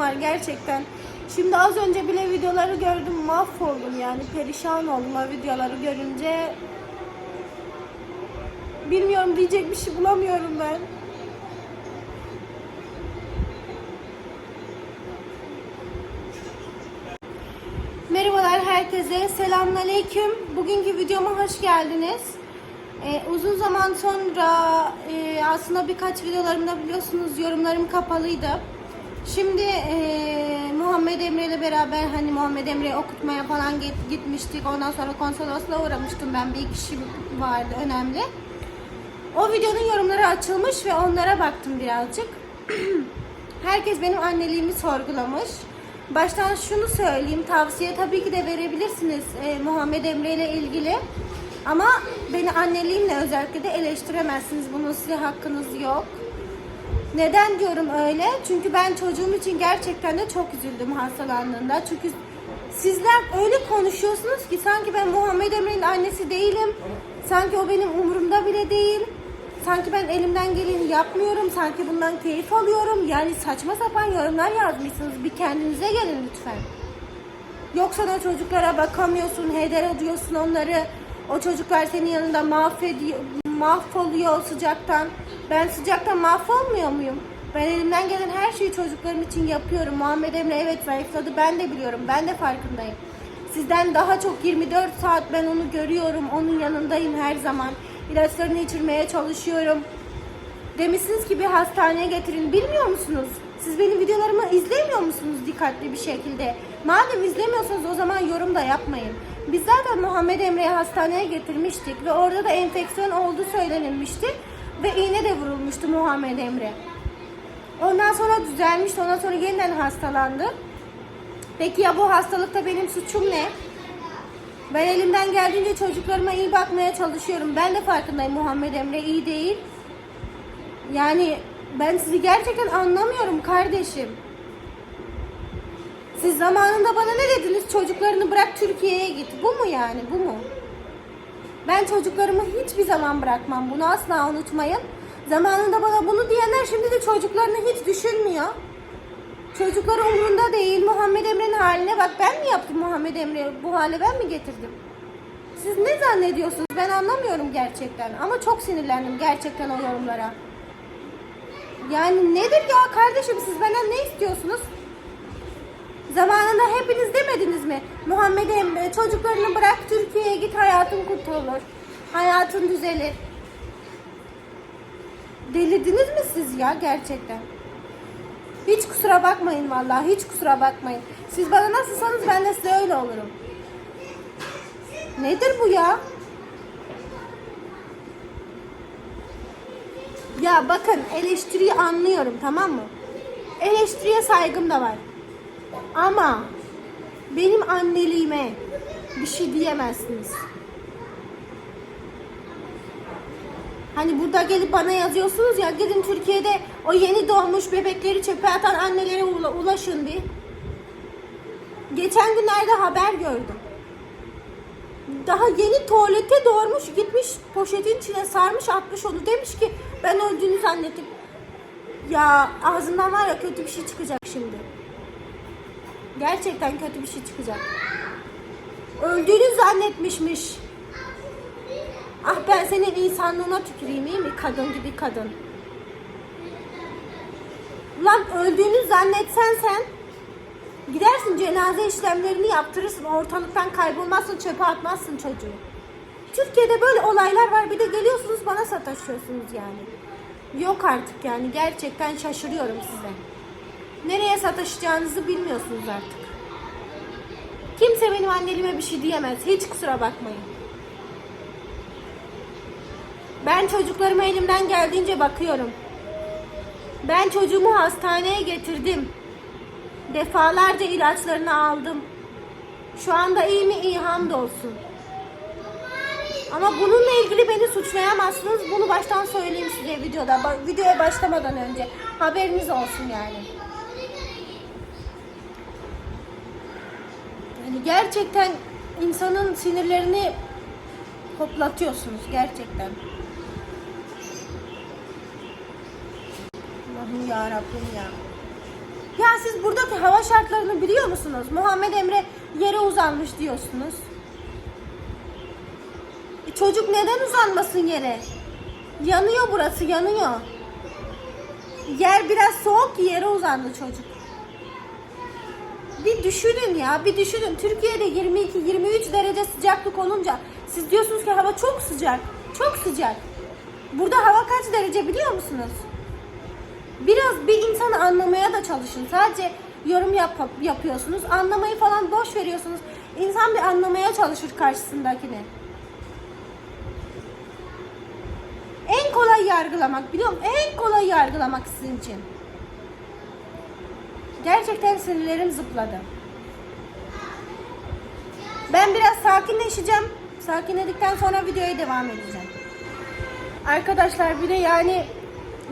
var gerçekten. Şimdi az önce bile videoları gördüm mahvoldum yani perişan oldum o videoları görünce. Bilmiyorum diyecek bir şey bulamıyorum ben. Merhabalar herkese, selamünaleyküm. Bugünkü videoma hoş geldiniz. Ee, uzun zaman sonra e, aslında birkaç videolarımda biliyorsunuz yorumlarım kapalıydı. Şimdi e, Muhammed Emre ile beraber hani Muhammed Emre'yi okutmaya falan git- gitmiştik. Ondan sonra konsolosluğa uğramıştım ben. Bir kişi vardı önemli. O videonun yorumları açılmış ve onlara baktım birazcık. Herkes benim anneliğimi sorgulamış. Baştan şunu söyleyeyim, tavsiye tabii ki de verebilirsiniz e, Muhammed Emre ile ilgili. Ama beni anneliğimle özellikle de eleştiremezsiniz. Bunun size hakkınız yok. Neden diyorum öyle? Çünkü ben çocuğum için gerçekten de çok üzüldüm hastalandığında. Çünkü sizler öyle konuşuyorsunuz ki sanki ben Muhammed Emre'nin annesi değilim. Sanki o benim umurumda bile değil. Sanki ben elimden geleni yapmıyorum. Sanki bundan keyif alıyorum. Yani saçma sapan yorumlar yazmışsınız. Bir kendinize gelin lütfen. Yoksa o çocuklara bakamıyorsun, heder ediyorsun onları. O çocuklar senin yanında mahvediyor, mahvoluyor sıcaktan. Ben sıcaktan mahvolmuyor muyum? Ben elimden gelen her şeyi çocuklarım için yapıyorum. Muhammed Emre evet zayıfladı. Ben de biliyorum. Ben de farkındayım. Sizden daha çok 24 saat ben onu görüyorum. Onun yanındayım her zaman. İlaçlarını içirmeye çalışıyorum. Demişsiniz ki bir hastaneye getirin. Bilmiyor musunuz? Siz benim videolarımı izlemiyor musunuz dikkatli bir şekilde? Madem izlemiyorsanız o zaman yorum da yapmayın. Biz zaten Muhammed Emre'yi hastaneye getirmiştik ve orada da enfeksiyon olduğu söylenilmişti ve iğne de vurulmuştu Muhammed Emre. Ondan sonra düzelmişti. Ondan sonra yeniden hastalandı. Peki ya bu hastalıkta benim suçum ne? Ben elimden geldiğince çocuklarıma iyi bakmaya çalışıyorum. Ben de farkındayım Muhammed Emre iyi değil. Yani ben sizi gerçekten anlamıyorum kardeşim. Siz zamanında bana ne dediniz? Çocuklarını bırak Türkiye'ye git. Bu mu yani? Bu mu? Ben çocuklarımı hiçbir zaman bırakmam. Bunu asla unutmayın. Zamanında bana bunu diyenler şimdi de çocuklarını hiç düşünmüyor. Çocuklar umurunda değil. Muhammed Emre'nin haline bak. Ben mi yaptım Muhammed Emre'yi bu hale ben mi getirdim? Siz ne zannediyorsunuz? Ben anlamıyorum gerçekten. Ama çok sinirlendim gerçekten o yorumlara. Yani nedir ya kardeşim siz benden ne istiyorsunuz? Zamanında hepiniz demediniz mi? Muhammed Emre çocuklarını bırak Türkiye'ye git hayatın kurtulur. Hayatın düzelir. Delirdiniz mi siz ya gerçekten? Hiç kusura bakmayın vallahi hiç kusura bakmayın. Siz bana nasılsanız ben de size öyle olurum. Nedir bu ya? Ya bakın eleştiriyi anlıyorum tamam mı? Eleştiriye saygım da var. Ama benim anneliğime bir şey diyemezsiniz. Hani burada gelip bana yazıyorsunuz ya gidin Türkiye'de o yeni doğmuş bebekleri çöpe atan annelere ula- ulaşın bir. Geçen günlerde haber gördüm. Daha yeni tuvalete doğurmuş gitmiş poşetin içine sarmış atmış onu demiş ki ben öldüğünü zannettim. Ya ağzından var ya kötü bir şey çıkacak. Gerçekten kötü bir şey çıkacak. Öldüğünü zannetmişmiş. Ah ben senin insanlığına tüküreyim iyi mi? Kadın gibi kadın. Lan öldüğünü zannetsen sen gidersin cenaze işlemlerini yaptırırsın. Ortalıktan kaybolmazsın çöpe atmazsın çocuğu. Türkiye'de böyle olaylar var bir de geliyorsunuz bana sataşıyorsunuz yani. Yok artık yani gerçekten şaşırıyorum size. Nereye sataşacağınızı bilmiyorsunuz artık. Kimse benim anneliğime bir şey diyemez. Hiç kusura bakmayın. Ben çocuklarıma elimden geldiğince bakıyorum. Ben çocuğumu hastaneye getirdim. Defalarca ilaçlarını aldım. Şu anda iyi mi? İyi hamdolsun. Ama bununla ilgili beni suçlayamazsınız. Bunu baştan söyleyeyim size videoda. Videoya başlamadan önce. Haberiniz olsun yani. Gerçekten insanın sinirlerini hoplatıyorsunuz gerçekten. Allah'ım ya Rabbim ya. Ya siz buradaki hava şartlarını biliyor musunuz? Muhammed Emre yere uzanmış diyorsunuz. E çocuk neden uzanmasın yere? Yanıyor burası, yanıyor. Yer biraz soğuk yere uzandı çocuk. Bir düşünün ya, bir düşünün. Türkiye'de 22-23 derece sıcaklık olunca siz diyorsunuz ki hava çok sıcak. Çok sıcak. Burada hava kaç derece biliyor musunuz? Biraz bir insanı anlamaya da çalışın. Sadece yorum yap yapıyorsunuz. Anlamayı falan boş veriyorsunuz. İnsan bir anlamaya çalışır karşısındakini. En kolay yargılamak biliyor musun? En kolay yargılamak sizin için. Gerçekten sinirlerim zıpladı. Ben biraz sakinleşeceğim. Sakinledikten sonra videoya devam edeceğim. Arkadaşlar bir de yani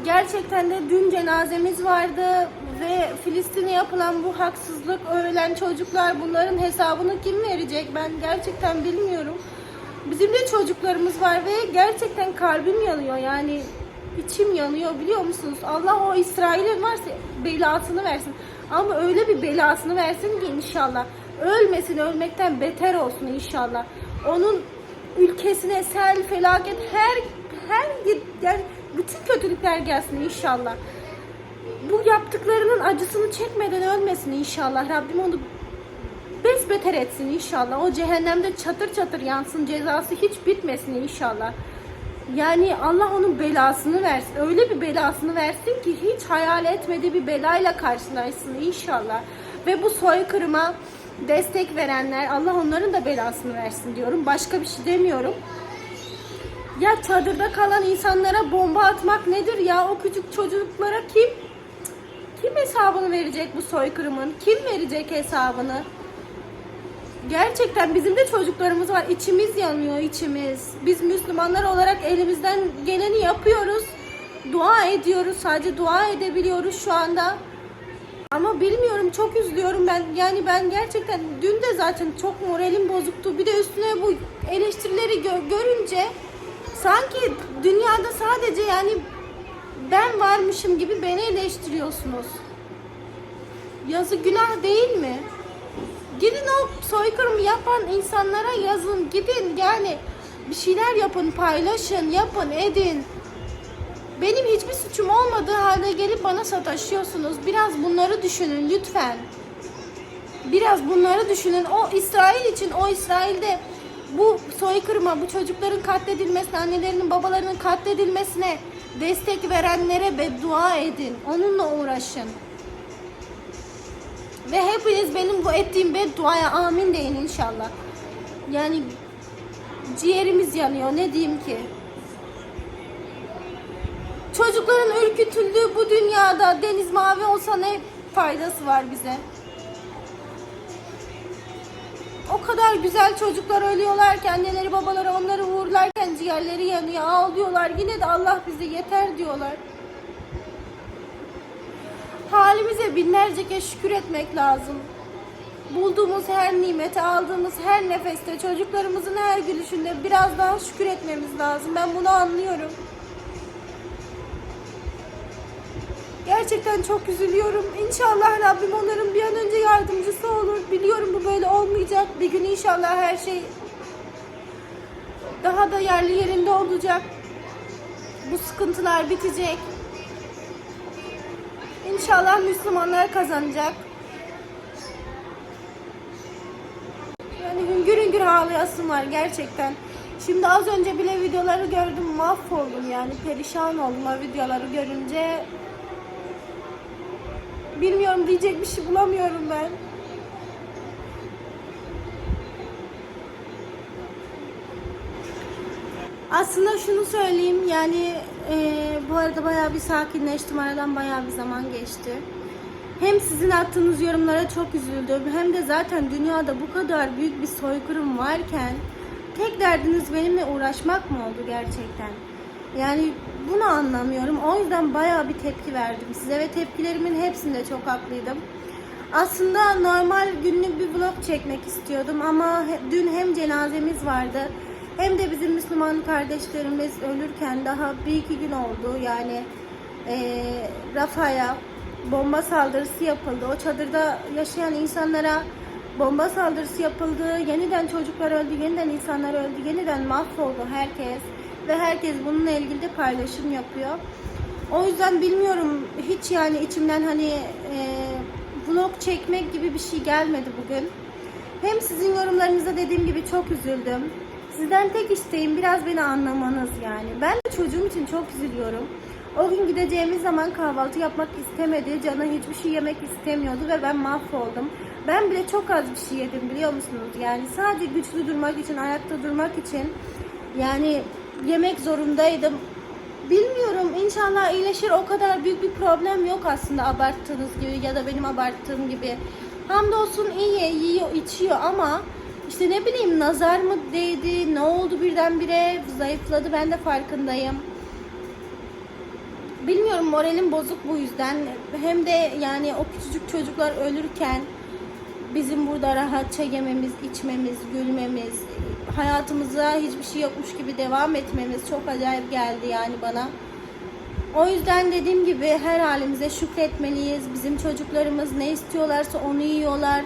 gerçekten de dün cenazemiz vardı ve Filistin'e yapılan bu haksızlık, ölen çocuklar bunların hesabını kim verecek ben gerçekten bilmiyorum. Bizim de çocuklarımız var ve gerçekten kalbim yanıyor yani içim yanıyor biliyor musunuz? Allah o İsrail'in varsa belasını versin. Ama öyle bir belasını versin ki inşallah. Ölmesin, ölmekten beter olsun inşallah. Onun ülkesine sel, felaket her her yani bütün kötülükler gelsin inşallah. Bu yaptıklarının acısını çekmeden ölmesin inşallah. Rabbim onu besbeter etsin inşallah. O cehennemde çatır çatır yansın. Cezası hiç bitmesin inşallah. Yani Allah onun belasını versin. Öyle bir belasını versin ki hiç hayal etmediği bir belayla karşılaşsın inşallah. Ve bu soykırıma destek verenler Allah onların da belasını versin diyorum. Başka bir şey demiyorum. Ya çadırda kalan insanlara bomba atmak nedir ya? O küçük çocuklara kim kim hesabını verecek bu soykırımın? Kim verecek hesabını? Gerçekten bizim de çocuklarımız var. İçimiz yanıyor içimiz. Biz Müslümanlar olarak elimizden geleni yapıyoruz. Dua ediyoruz. Sadece dua edebiliyoruz şu anda. Ama bilmiyorum çok üzülüyorum ben. Yani ben gerçekten dün de zaten çok moralim bozuktu. Bir de üstüne bu eleştirileri gö- görünce sanki dünyada sadece yani ben varmışım gibi beni eleştiriyorsunuz. Yazı günah değil mi? Gidin o soykırımı yapan insanlara yazın. Gidin yani bir şeyler yapın, paylaşın, yapın, edin. Benim hiçbir suçum olmadığı halde gelip bana sataşıyorsunuz. Biraz bunları düşünün lütfen. Biraz bunları düşünün. O İsrail için, o İsrail'de bu soykırıma, bu çocukların katledilmesine, annelerinin, babalarının katledilmesine destek verenlere beddua edin. Onunla uğraşın. Ve hepiniz benim bu ettiğim bedduaya amin deyin inşallah. Yani ciğerimiz yanıyor ne diyeyim ki. Çocukların ürkütüldüğü bu dünyada deniz mavi olsa ne faydası var bize? O kadar güzel çocuklar ölüyorlar ki anneleri babaları onları uğurlarken ciğerleri yanıyor ağlıyorlar. Yine de Allah bize yeter diyorlar. Halimize binlerce kez şükür etmek lazım. Bulduğumuz her nimete, aldığımız her nefeste, çocuklarımızın her gülüşünde biraz daha şükür etmemiz lazım. Ben bunu anlıyorum. Gerçekten çok üzülüyorum. İnşallah Rabbim onların bir an önce yardımcısı olur. Biliyorum bu böyle olmayacak. Bir gün inşallah her şey daha da yerli yerinde olacak. Bu sıkıntılar bitecek. İnşallah Müslümanlar kazanacak. Yani hüngür hüngür ağlayasım var gerçekten. Şimdi az önce bile videoları gördüm mahvoldum yani perişan oldum o videoları görünce. Bilmiyorum diyecek bir şey bulamıyorum ben. Aslında şunu söyleyeyim yani e, bu arada bayağı bir sakinleştim aradan bayağı bir zaman geçti. Hem sizin attığınız yorumlara çok üzüldüm hem de zaten dünyada bu kadar büyük bir soykırım varken tek derdiniz benimle uğraşmak mı oldu gerçekten? Yani bunu anlamıyorum. O yüzden bayağı bir tepki verdim size ve tepkilerimin hepsinde çok haklıydım. Aslında normal günlük bir vlog çekmek istiyordum ama dün hem cenazemiz vardı hem de bizim Müslüman kardeşlerimiz ölürken daha bir iki gün oldu. Yani eee Rafa'ya bomba saldırısı yapıldı. O çadırda yaşayan insanlara bomba saldırısı yapıldı. Yeniden çocuklar öldü, yeniden insanlar öldü, yeniden mahvoldu herkes. Ve herkes bununla ilgili de paylaşım yapıyor. O yüzden bilmiyorum hiç yani içimden hani e, vlog çekmek gibi bir şey gelmedi bugün. Hem sizin yorumlarınıza dediğim gibi çok üzüldüm. Sizden tek isteğim biraz beni anlamanız yani. Ben de çocuğum için çok üzülüyorum. O gün gideceğimiz zaman kahvaltı yapmak istemedi. Canı hiçbir şey yemek istemiyordu ve ben mahvoldum. Ben bile çok az bir şey yedim biliyor musunuz? Yani sadece güçlü durmak için, ayakta durmak için yani yemek zorundaydım. Bilmiyorum inşallah iyileşir o kadar büyük bir problem yok aslında abarttığınız gibi ya da benim abarttığım gibi. Hamdolsun iyi yiyor içiyor ama işte ne bileyim nazar mı değdi ne oldu birdenbire zayıfladı ben de farkındayım. Bilmiyorum moralim bozuk bu yüzden hem de yani o küçücük çocuklar ölürken bizim burada rahatça yememiz, içmemiz, gülmemiz, hayatımıza hiçbir şey yokmuş gibi devam etmemiz çok acayip geldi yani bana. O yüzden dediğim gibi her halimize şükretmeliyiz. Bizim çocuklarımız ne istiyorlarsa onu yiyorlar.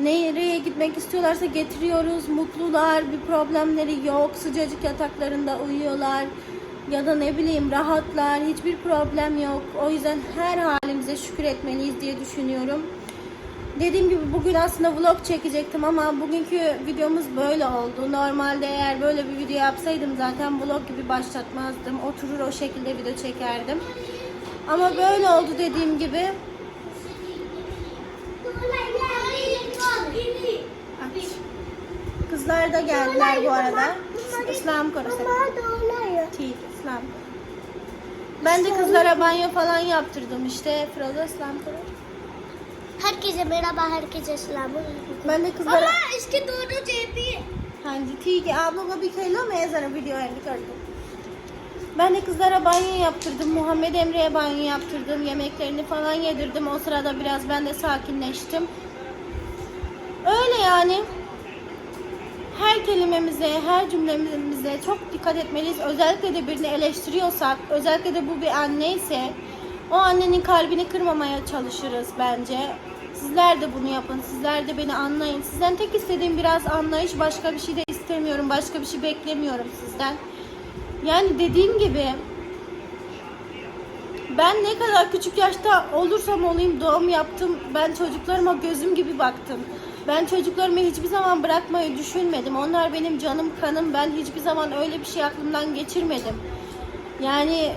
Nereye gitmek istiyorlarsa getiriyoruz. Mutlular, bir problemleri yok. Sıcacık yataklarında uyuyorlar. Ya da ne bileyim rahatlar. Hiçbir problem yok. O yüzden her halimize şükür etmeliyiz diye düşünüyorum. Dediğim gibi bugün aslında vlog çekecektim ama bugünkü videomuz böyle oldu. Normalde eğer böyle bir video yapsaydım zaten vlog gibi başlatmazdım. Oturur o şekilde video çekerdim. Ama böyle oldu dediğim gibi. Kızlar da geldiler bu arada. İslam korusu. Değil, İslam. Ben de kızlara banyo falan yaptırdım işte. Froza İslam korusu. Herkese merhaba, herkese selamlar. Ben de kızlara... Mama, इसके दोनों जेबी हाँ जी ठीक है आप लोग अभी खेलो मैं जरा वीडियो एंड कर दूँ Ben de kızlara banyo yaptırdım. Muhammed Emre'ye banyo yaptırdım. Yemeklerini falan yedirdim. O sırada biraz ben de sakinleştim. Öyle yani. Her kelimemize, her cümlemize çok dikkat etmeliyiz. Özellikle de birini eleştiriyorsak, özellikle de bu bir anne ise o annenin kalbini kırmamaya çalışırız bence. Sizler de bunu yapın. Sizler de beni anlayın. Sizden tek istediğim biraz anlayış. Başka bir şey de istemiyorum. Başka bir şey beklemiyorum sizden. Yani dediğim gibi ben ne kadar küçük yaşta olursam olayım doğum yaptım. Ben çocuklarıma gözüm gibi baktım. Ben çocuklarımı hiçbir zaman bırakmayı düşünmedim. Onlar benim canım kanım. Ben hiçbir zaman öyle bir şey aklımdan geçirmedim. Yani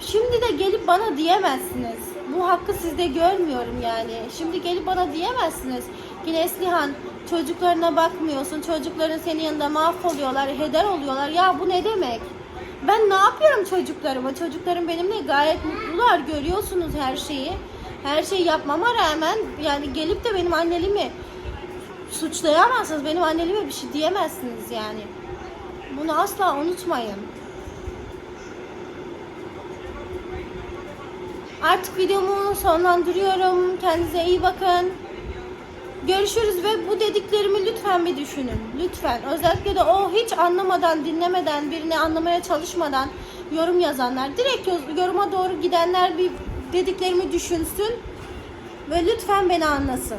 Şimdi de gelip bana diyemezsiniz. Bu hakkı sizde görmüyorum yani. Şimdi gelip bana diyemezsiniz. Ki Neslihan çocuklarına bakmıyorsun. Çocukların senin yanında mahvoluyorlar, heder oluyorlar. Ya bu ne demek? Ben ne yapıyorum çocuklarıma? Çocuklarım benimle gayet mutlular. Görüyorsunuz her şeyi. Her şeyi yapmama rağmen yani gelip de benim anneliğimi suçlayamazsınız. Benim anneliğime bir şey diyemezsiniz yani. Bunu asla unutmayın. Artık videomu sonlandırıyorum. Kendinize iyi bakın. Görüşürüz ve bu dediklerimi lütfen bir düşünün. Lütfen. Özellikle de o hiç anlamadan, dinlemeden, birini anlamaya çalışmadan yorum yazanlar, direkt yoruma doğru gidenler bir dediklerimi düşünsün ve lütfen beni anlasın.